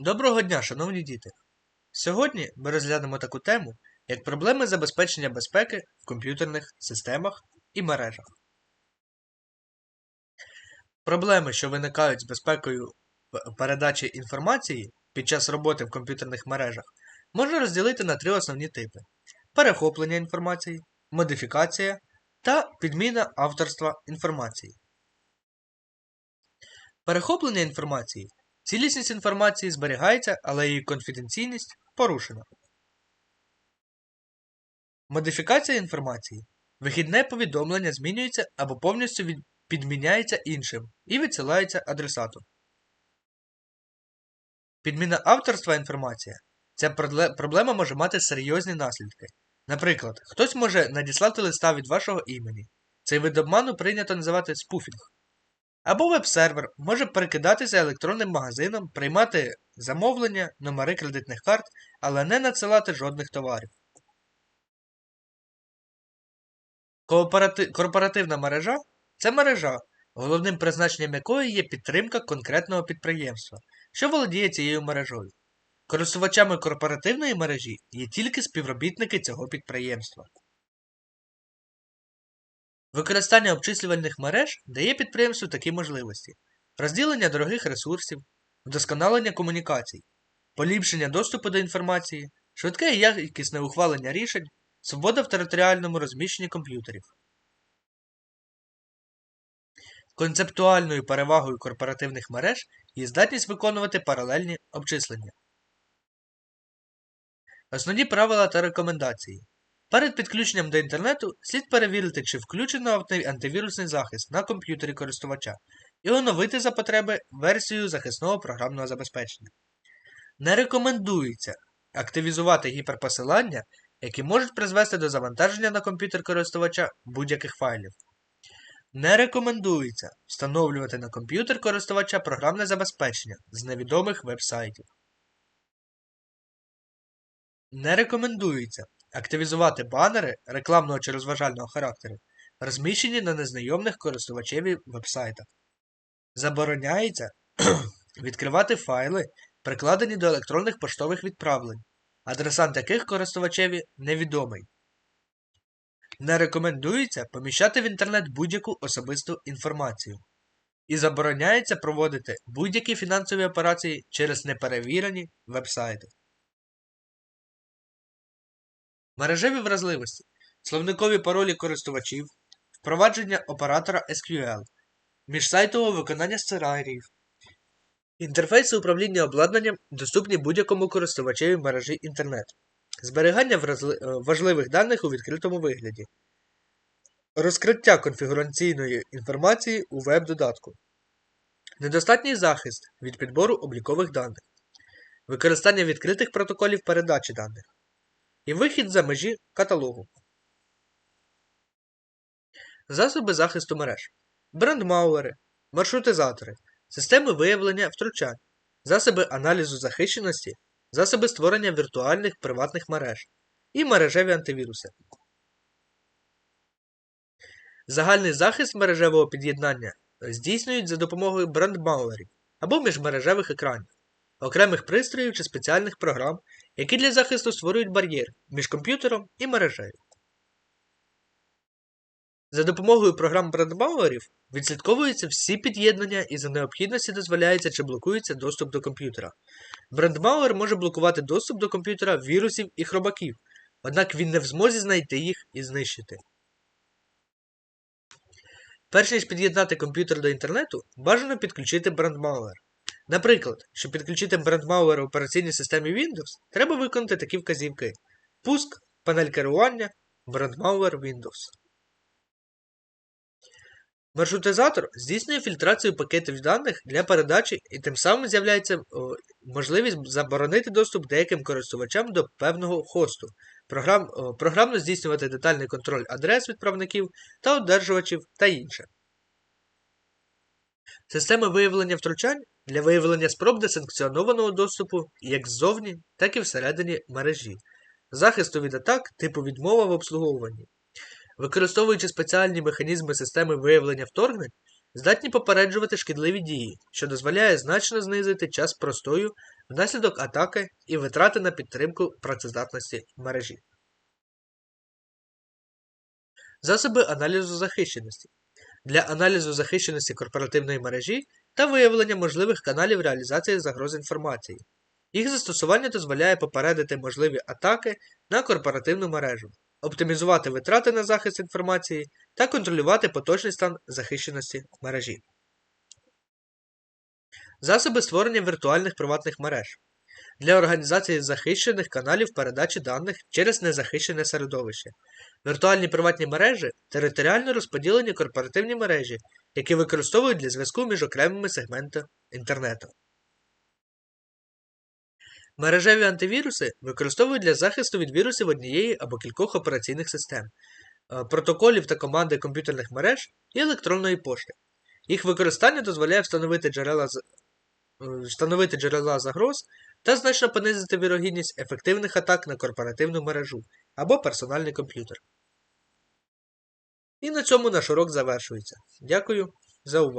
Доброго дня, шановні діти! Сьогодні ми розглянемо таку тему, як проблеми забезпечення безпеки в комп'ютерних системах і мережах. Проблеми, що виникають з безпекою передачі інформації під час роботи в комп'ютерних мережах, можна розділити на три основні типи: перехоплення інформації, модифікація та підміна авторства інформації. Перехоплення інформації Цілісність інформації зберігається, але її конфіденційність порушена. Модифікація інформації. Вихідне повідомлення змінюється або повністю підміняється іншим і відсилається адресату. Підміна авторства інформації. Ця проблема може мати серйозні наслідки. Наприклад, хтось може надіслати листа від вашого імені. Цей вид обману прийнято називати спуфінг. Або веб-сервер може перекидатися електронним магазином, приймати замовлення, номери кредитних карт, але не надсилати жодних товарів. Корпоративна мережа це мережа, головним призначенням якої є підтримка конкретного підприємства, що володіє цією мережою. Користувачами корпоративної мережі є тільки співробітники цього підприємства. Використання обчислювальних мереж дає підприємству такі можливості: розділення дорогих ресурсів, вдосконалення комунікацій, поліпшення доступу до інформації, швидке і якісне ухвалення рішень, свобода в територіальному розміщенні комп'ютерів. Концептуальною перевагою корпоративних мереж є здатність виконувати паралельні обчислення. Основні правила та рекомендації. Перед підключенням до інтернету слід перевірити, чи включено антивірусний захист на комп'ютері користувача і оновити за потреби версію захисного програмного забезпечення. Не рекомендується активізувати гіперпосилання, які можуть призвести до завантаження на комп'ютер користувача будь-яких файлів. Не рекомендується встановлювати на комп'ютер користувача програмне забезпечення з невідомих веб-сайтів. Не рекомендується активізувати банери рекламного чи розважального характеру, розміщені на незнайомих користувачеві вебсайтах. Забороняється відкривати файли, прикладені до електронних поштових відправлень, адресант яких користувачеві невідомий. Не рекомендується поміщати в інтернет будь-яку особисту інформацію. І забороняється проводити будь-які фінансові операції через неперевірені вебсайти. Мережеві вразливості, словникові паролі користувачів, впровадження оператора SQL, міжсайтове виконання сценаріїв, інтерфейси управління обладнанням доступні будь-якому користувачеві мережі інтернет, зберігання вразли- е, важливих даних у відкритому вигляді, розкриття конфігураційної інформації у веб-додатку, недостатній захист від підбору облікових даних, використання відкритих протоколів передачі даних і вихід за межі каталогу. Засоби захисту мереж, брендмауери, маршрутизатори, системи виявлення втручань, засоби аналізу захищеності, засоби створення віртуальних приватних мереж і мережеві антивіруси. Загальний захист мережевого під'єднання здійснюють за допомогою брендмауерів або міжмережевих екранів, окремих пристроїв чи спеціальних програм, які для захисту створюють бар'єр між комп'ютером і мережею. За допомогою програм брендмауерів відслідковуються всі під'єднання і за необхідності дозволяється чи блокується доступ до комп'ютера. Брендмауер може блокувати доступ до комп'ютера вірусів і хробаків, однак він не в змозі знайти їх і знищити. Перш ніж під'єднати комп'ютер до інтернету, бажано підключити брендмауер. Наприклад, щоб підключити брендмауер в операційній системі Windows, треба виконати такі вказівки: пуск, панель керування, брендмауер Windows. Маршрутизатор здійснює фільтрацію пакетів даних для передачі і тим самим з'являється можливість заборонити доступ деяким користувачам до певного хосту, програм, програмно здійснювати детальний контроль адрес відправників та одержувачів та інше. Системи виявлення втручань для виявлення спроб несанкціонованого доступу як ззовні, так і всередині мережі, захисту від атак типу відмова в обслуговуванні. Використовуючи спеціальні механізми системи виявлення вторгнень, здатні попереджувати шкідливі дії, що дозволяє значно знизити час простою внаслідок атаки і витрати на підтримку працездатності мережі. Засоби аналізу захищеності для аналізу захищеності корпоративної мережі та виявлення можливих каналів реалізації загроз інформації. Їх застосування дозволяє попередити можливі атаки на корпоративну мережу, оптимізувати витрати на захист інформації та контролювати поточний стан захищеності мережі. Засоби створення віртуальних приватних мереж для організації захищених каналів передачі даних через незахищене середовище. Віртуальні приватні мережі територіально розподілені корпоративні мережі, які використовують для зв'язку між окремими сегментами інтернету. Мережеві антивіруси використовують для захисту від вірусів однієї або кількох операційних систем, е, протоколів та команди комп'ютерних мереж і електронної пошти. Їх використання дозволяє встановити джерела, е, встановити джерела загроз та значно понизити вірогідність ефективних атак на корпоративну мережу або персональний комп'ютер. І на цьому наш урок завершується. Дякую за увагу.